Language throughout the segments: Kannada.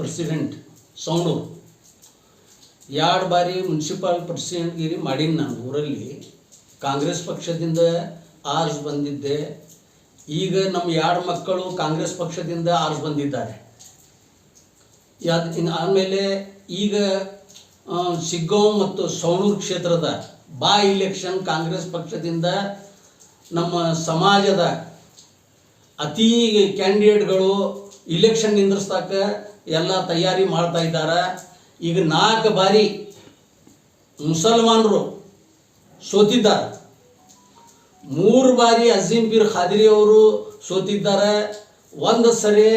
ಪ್ರೆಸಿಡೆಂಟ್ ಸೌಂಡೂರು ಎರಡು ಬಾರಿ ಮುನ್ಸಿಪಾಲ್ ಪ್ರೆಸಿಡೆಂಟ್ಗಿರಿ ಮಾಡೀನಿ ನಾನು ಊರಲ್ಲಿ. ಕಾಂಗ್ರೆಸ್ ಪಕ್ಷದಿಂದ ಆರ್ಸ್ ಬಂದಿದ್ದೆ. ಈಗ ನಮ್ಮ ಎರಡು ಮಕ್ಕಳು ಕಾಂಗ್ರೆಸ್ ಪಕ್ಷದಿಂದ ಆರ್ಸ್ ಬಂದಿದ್ದಾರೆ. ಇನ್ನು ಆಮೇಲೆ ಈಗ ಸಿಗ್ಗೋ ಮತ್ತು ಸೌಣೂರು ಕ್ಷೇತ್ರದ ಬಾ ಇಲೆಕ್ಷನ್ ಕಾಂಗ್ರೆಸ್ ಪಕ್ಷದಿಂದ ನಮ್ಮ ಸಮಾಜದ ಅತೀ ಕ್ಯಾಂಡಿಡೇಟ್ಗಳು ಇಲೆಕ್ಷನ್ ನಿಂದ್ರಿಸ್ತಾಕ ಎಲ್ಲ ತಯಾರಿ ಮಾಡ್ತಾ ಇದ್ದಾರೆ. ಈಗ ನಾಲ್ಕು ಬಾರಿ ಮುಸಲ್ಮಾನರು ಸೋತಿದ್ದಾರೆ. ಮೂರು ಬಾರಿ ಅಜೀಂ ಪೀರ್ ಖಾದ್ರಿ ಅವರು ಸೋತಿದ್ದಾರೆ. ಒಂದು ಸರಿ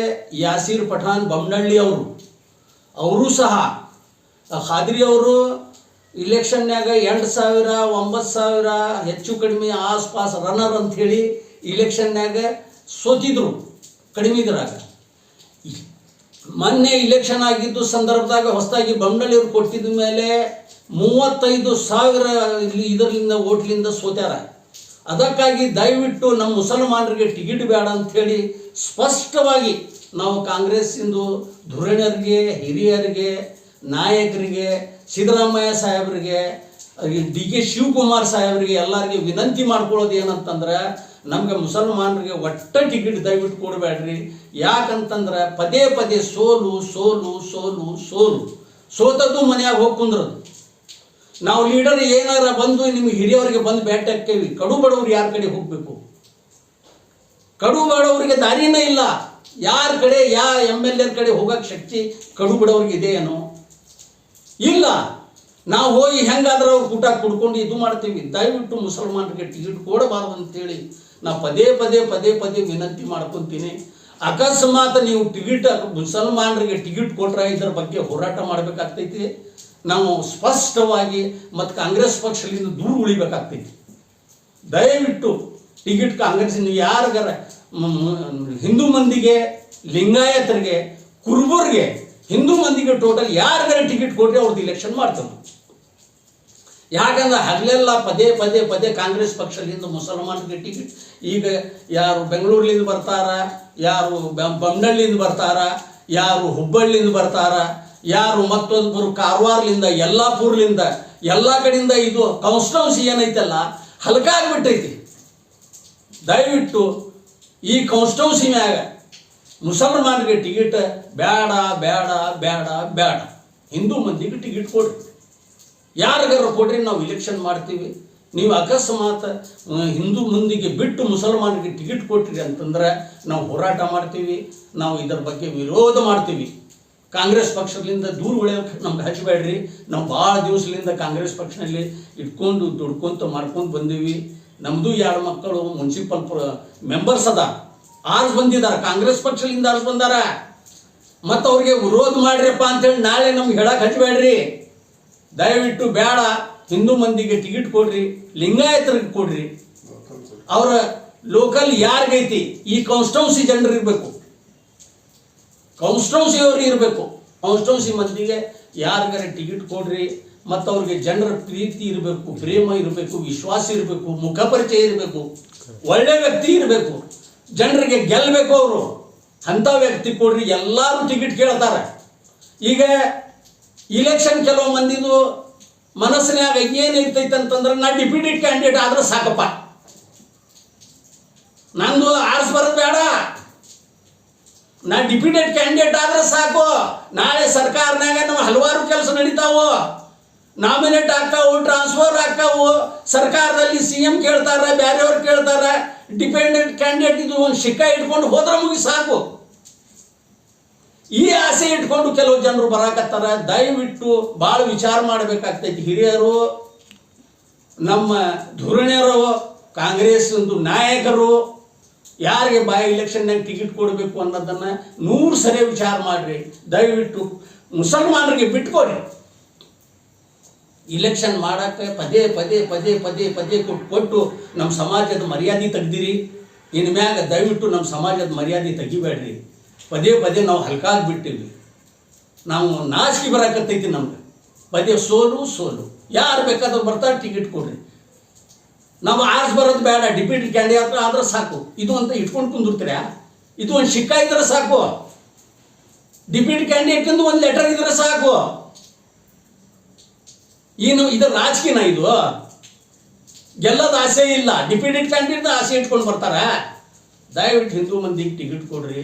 ಯಾಸೀರ್ ಪಠಾನ್ ಬಮ್ನಳ್ಳಿ ಅವರು. ಅವರು ಸಹ ಖಾದ್ರಿ ಅವರು ಇಲೆಕ್ಷನ್ನಾಗ ಎಂಟು ಸಾವಿರ ಒಂಬತ್ತು ಸಾವಿರ ಹೆಚ್ಚು ಕಡಿಮೆ ಆಸ್ಪಾಸ್ ರನ್ನರ್ ಅಂಥೇಳಿ ಇಲೆಕ್ಷನ್ನಾಗ ಸೋತಿದ್ರು ಕಡಿಮೆ ಇದ್ರಾಗ. ಮೊನ್ನೆ ಇಲೆಕ್ಷನ್ ಆಗಿದ್ದು ಸಂದರ್ಭದಾಗ ಹೊಸದಾಗಿ ಕೊಟ್ಟಿದ ಕೊಟ್ಟಿದ್ದ ಮೇಲೆ ಮೂವತ್ತೈದು ಸಾವಿರ ಇದರಿಂದ ಓಟ್ಲಿಂದ ಸೋತ್ಯಾರ. ಅದಕ್ಕಾಗಿ ದಯವಿಟ್ಟು ನಮ್ಮ ಮುಸಲ್ಮಾನರಿಗೆ ಟಿಕೆಟ್ ಬೇಡ ಅಂಥೇಳಿ ಸ್ಪಷ್ಟವಾಗಿ ನಾವು ಕಾಂಗ್ರೆಸ್ಸಿಂದು ಧುರಣರಿಗೆ, ಹಿರಿಯರಿಗೆ, ನಾಯಕರಿಗೆ, ಸಿದ್ದರಾಮಯ್ಯ ಸಾಹೇಬರಿಗೆ ಡಿ ಕೆ ಶಿವಕುಮಾರ್ ಸಾಹೇಬರಿಗೆ ಎಲ್ಲರಿಗೆ ವಿನಂತಿ ಮಾಡ್ಕೊಳ್ಳೋದು ಏನಂತಂದ್ರೆ ನಮಗೆ ಮುಸಲ್ಮಾನರಿಗೆ ಒಟ್ಟ ಟಿಕೆಟ್ ದಯವಿಟ್ಟು ಕೊಡಬೇಡ್ರಿ. ಯಾಕಂತಂದ್ರೆ ಪದೇ ಪದೇ ಸೋಲು ಸೋಲು ಸೋಲು ಸೋಲು. ಸೋತದ್ದು ಮನೆಯಾಗ ಹೋಗಿ ಕುಂದ್ರದು. ನಾವು ಲೀಡರ್ ಏನಾರ ಬಂದು ನಿಮ್ಗೆ ಹಿರಿಯವರಿಗೆ ಬಂದು ಭೇಟಿ ಹಾಕ್ತೇವೆ. ಕಡು ಬಡವ್ರು ಯಾರ ಕಡೆ ಹೋಗಬೇಕು? ಕಡು ಬಡವರಿಗೆ ದಾರಿನೇ ಇಲ್ಲ. ಯಾರ ಕಡೆ, ಯಾ ಎಂ ಎಲ್ ಎರ್ ಕಡೆ ಹೋಗಕ್ಕೆ ಶಕ್ತಿ ಕಡು ಬಡವ್ರಿಗೆ ಇದೆ ಏನೋ ಇಲ್ಲ. ನಾವು ಹೋಗಿ ಹೆಂಗಾದ್ರೆ ಅವ್ರು ಊಟ ಕುಡ್ಕೊಂಡು ಇದು ಮಾಡ್ತೀವಿ. ದಯವಿಟ್ಟು ಮುಸಲ್ಮಾನರಿಗೆ ಟಿಕೆಟ್ ಕೊಡಬಾರ್ದು ಅಂತೇಳಿ ನಾ ಪದೇ ಪದೇ ಪದೇ ಪದೇ ವಿನಂತಿ ಮಾಡ್ಕೊತೀನಿ. ಅಕಸ್ಮಾತ್ ನೀವು ಟಿಕೆಟ್ ಮುಸಲ್ಮಾನರಿಗೆ ಟಿಕೆಟ್ ಕೊಟ್ರೆ ಇದ್ರ ಬಗ್ಗೆ ಹೋರಾಟ ಮಾಡಬೇಕಾಗ್ತೈತಿ. ನಾವು ಸ್ಪಷ್ಟವಾಗಿ ಮತ್ತು ಕಾಂಗ್ರೆಸ್ ಪಕ್ಷದಿಂದ ದೂರ ಉಳಿಬೇಕಾಗ್ತೈತಿ. ದಯವಿಟ್ಟು ಟಿಕೆಟ್ ಕಾಂಗ್ರೆಸ್ ನೀವು ಯಾರಿಗಾರ ಹಿಂದೂ ಮಂದಿಗೆ, ಲಿಂಗಾಯತರಿಗೆ, ಕುರುಬರಿಗೆ, ಹಿಂದೂ ಮಂದಿಗೆ ಟೋಟಲ್ ಯಾರಿಗಾರ ಟಿಕೆಟ್ ಕೊಟ್ಟರೆ ಅವ್ರದ್ದು ಇಲೆಕ್ಷನ್ ಮಾಡ್ತೇವೆ ಯಾಕಂದ್ರೆ ಹಗಲೆಲ್ಲ ಪದೇ ಪದೇ ಪದೇ ಕಾಂಗ್ರೆಸ್ ಪಕ್ಷದಿಂದ ಮುಸಲ್ಮಾನರಿಗೆ ಟಿಕೆಟ್ ಈಗ ಯಾರು ಬೆಂಗಳೂರಿನಿಂದ ಬರ್ತಾರ, ಯಾರು ಬಮ್ನಳ್ಳಿಯಿಂದ ಬರ್ತಾರ, ಯಾರು ಹುಬ್ಬಳ್ಳಿಯಿಂದ ಬರ್ತಾರ, ಯಾರು ಮತ್ತೊಂದು ಕಾರವಾರ್ಲಿಂದ, ಯಲ್ಲಾಪುರ್ಲಿಂದ, ಎಲ್ಲ ಕಡೆಯಿಂದ ಇದು ಕಾನ್ಸ್ಟಿಟ್ಯೂನ್ಸಿ ಏನೈತಲ್ಲ ಹಲ್ಕಾಗ್ಬಿಟ್ಟೈತಿ ದಯವಿಟ್ಟು ಈ ಕಾನ್ಸ್ಟಿಟ್ಯೂನ್ಸಿ ಮ್ಯಾಗ ಮುಸಲ್ಮಾನರಿಗೆ ಟಿಕೆಟ್ ಬೇಡ ಬೇಡ ಬೇಡ ಬೇಡ. ಹಿಂದೂ ಮಂದಿಗೆ ಟಿಕೆಟ್ ಕೊಡ್ರಿ. ಯಾರಿಗಾರ ಕೊಡ್ರಿ, ನಾವು ಇಲೆಕ್ಷನ್ ಮಾಡ್ತೀವಿ. ನೀವು ಅಕಸ್ಮಾತ್ ಹಿಂದೂ ಮಂದಿಗೆ ಬಿಟ್ಟು ಮುಸಲ್ಮಾನಿಗೆ ಟಿಕೆಟ್ ಕೊಟ್ಟಿರಿ ಅಂತಂದ್ರೆ ನಾವು ಹೋರಾಟ ಮಾಡ್ತೀವಿ, ನಾವು ಇದರ ಬಗ್ಗೆ ವಿರೋಧ ಮಾಡ್ತೀವಿ. ಕಾಂಗ್ರೆಸ್ ಪಕ್ಷದಿಂದ ದೂರ ಉಳಿಯೋಕೆ ನಮ್ಗೆ ಹಚ್ಚಬೇಡ್ರಿ. ನಾವು ಭಾಳ ದಿವಸದಿಂದ ಕಾಂಗ್ರೆಸ್ ಪಕ್ಷದಲ್ಲಿ ಇಟ್ಕೊಂಡು, ದುಡ್ಕೊಂತ ಮಾಡ್ಕೊಂಡು ಬಂದೀವಿ. ನಮ್ಮದು ಎರಡು ಮಕ್ಕಳು ಮುನ್ಸಿಪಲ್ ಮೆಂಬರ್ಸ್ ಅದ ಆರು ಬಂದಿದ್ದಾರೆ ಕಾಂಗ್ರೆಸ್ ಪಕ್ಷದಿಂದ ಆರು ಬಂದಾರ. ಮತ್ತು ಅವ್ರಿಗೆ ವಿರೋಧ ಮಾಡ್ರಿಪ್ಪ ಅಂತೇಳಿ ನಾಳೆ ನಮ್ಗೆ ಹೇಳಕ್ಕೆ ಹಚ್ಚಬೇಡ್ರಿ. ದಯವಿಟ್ಟು ಬೇಡ, ಹಿಂದೂ ಮಂದಿಗೆ ಟಿಕೆಟ್ ಕೊಡ್ರಿ, ಲಿಂಗಾಯತರಿಗೆ ಕೊಡ್ರಿ. ಅವರ ಲೋಕಲ್ ಯಾರಿಗೈತಿ? ಈ ಕಾನ್ಸ್ಟೌನ್ಸಿ ಜನರು ಇರಬೇಕು. ಕಾನ್ಸ್ಟೌನ್ಸಿ ಅವರು ಇರಬೇಕು. ಕಾನ್ಸ್ಟೌನ್ಸಿ ಮಂದಿಗೆ ಯಾರಿಗಾರ ಟಿಕೆಟ್ ಕೊಡ್ರಿ, ಮತ್ತು ಅವ್ರಿಗೆ ಜನರ ಪ್ರೀತಿ ಇರಬೇಕು, ಪ್ರೇಮ ಇರಬೇಕು, ವಿಶ್ವಾಸ ಇರಬೇಕು, ಮುಖ ಪರಿಚಯ ಇರಬೇಕು, ಒಳ್ಳೆ ವ್ಯಕ್ತಿ ಇರಬೇಕು. ಜನರಿಗೆ ಗೆಲ್ಲಬೇಕು ಅವರು. ಅಂಥ ವ್ಯಕ್ತಿ ಕೊಡ್ರಿ, ಎಲ್ಲರೂ ಟಿಕೆಟ್ ಕೇಳ್ತಾರೆ. ಈಗ ಇಲೆಕ್ಷನ್ ಕೆಲವು ಮಂದಿದು ಮನಸ್ಸಿನಾಗ ಏನು ಇರ್ತೈತೆ ಅಂತಂದ್ರೆ ನಾ ಡಿಪ್ಯೂಟೆಡ್ ಕ್ಯಾಂಡಿಡೇಟ್ ಆದ್ರೆ ಸಾಕಪ್ಪ. ನಂದು ಆರ್ಸ್ ಬರೋದು ಬೇಡ. ನಾ ಡಿಪ್ಯೂಟೆಡ್ ಕ್ಯಾಂಡಿಡೇಟ್ ಆದ್ರೆ ಸಾಕು. ನಾಳೆ ಸರ್ಕಾರನಾಗ ನಾವು ಹಲವಾರು ಕೆಲಸ ನಡೀತಾವು. Nominate ಆಗ್ತಾವು transfer ಆಗ್ತಾವು. ಸರ್ಕಾರದಲ್ಲಿ ಸಿ ಎಂ ಕೇಳ್ತಾರೆ ಬೇರೆಯವ್ರು ಕೇಳ್ತಾರೆ. ಡಿಪೆಂಡೆಂಟ್ ಕ್ಯಾಂಡಿಡೇಟ್ ಇದು ಒಂದು ಶಿಕ್ಕ ಇಟ್ಕೊಂಡು ಹೋದ್ರೆ ಮುಗಿ ಸಾಕು. ಈ ಆಸೆ ಇಟ್ಕೊಂಡು ಕೆಲವು ಜನರು ಬರಾಕತ್ತಾರ. ದಯವಿಟ್ಟು ಭಾಳ ವಿಚಾರ ಮಾಡಬೇಕಾಗ್ತೈತಿ ಹಿರಿಯರು. ನಮ್ಮ ಧುರಣೆಯರು, ಕಾಂಗ್ರೆಸ್ ನಾಯಕರು, ಯಾರಿಗೆ ಬಾಯಿ ಇಲೆಕ್ಷನ್ನಾಗ ಟಿಕೆಟ್ ಕೊಡಬೇಕು ಅನ್ನೋದನ್ನ ನೂರು ಸರಿ ವಿಚಾರ ಮಾಡ್ರಿ. ದಯವಿಟ್ಟು ಮುಸಲ್ಮಾನರಿಗೆ ಬಿಟ್ಕೊಡಿ ಇಲೆಕ್ಷನ್ ಮಾಡಕ್ಕೆ ಪದೇ ಪದೇ ಪದೇ ಪದೇ ಪದೇ ಕೊಟ್ಟು ಕೊಟ್ಟು ನಮ್ಮ ಸಮಾಜದ ಮರ್ಯಾದೆ ತೆಗ್ದಿರಿ. ಇನ್ಮ್ಯಾಗ ದಯವಿಟ್ಟು ನಮ್ಮ ಸಮಾಜದ ಮರ್ಯಾದೆ ತೆಗಿಬೇಡ್ರಿ. ಪದೇ ಪದೇ ನಾವು ಹಲ್ಕಾಗಿ ಬಿಟ್ಟಿವಿ ನಾವು ನಾಚಿಕೆ ಬರಕತ್ತೈತಿ ನಮ್ಗೆ. ಪದೇ ಸೋಲು ಸೋಲು. ಯಾರು ಬೇಕಾದ್ರೂ ಬರ್ತಾರೆ, ಟಿಕೆಟ್ ಕೊಡ್ರಿ. ನಾವು ಆರ್ಸ್ ಬರೋದು ಬೇಡ, ಡಿಪ್ಯೂಟಿ ಕ್ಯಾಂಡಿಡೇಟ್ ಆದ್ರೆ ಸಾಕು. ಇದು ಅಂತ ಇಟ್ಕೊಂಡು ಕುಂದಿರ್ತೀರಾ? ಇದು ಒಂದು ಶಿಕ್ಕ ಇದ್ರೆ ಸಾಕು. ಡಿಪ್ಯೂಟಿ ಕ್ಯಾಂಡಿಡೇಟ್ ಒಂದು ಲೆಟರ್ ಇದ್ರೆ ಸಾಕು. ಏನು, ಇದು ರಾಜಕೀಯನ ಇದು? ಗೆಲ್ಲದ ಆಸೆ ಇಲ್ಲ. ಡಿಪ್ಯೂಟಿ ಕ್ಯಾಂಡಿಡೇಟ್ ಆಸೆ ಇಟ್ಕೊಂಡು ಬರ್ತಾರ. ದಯವಿಟ್ಟು ಹಿಂದೂ ಮಂದಿಗೆ ಟಿಕೆಟ್ ಕೊಡ್ರಿ.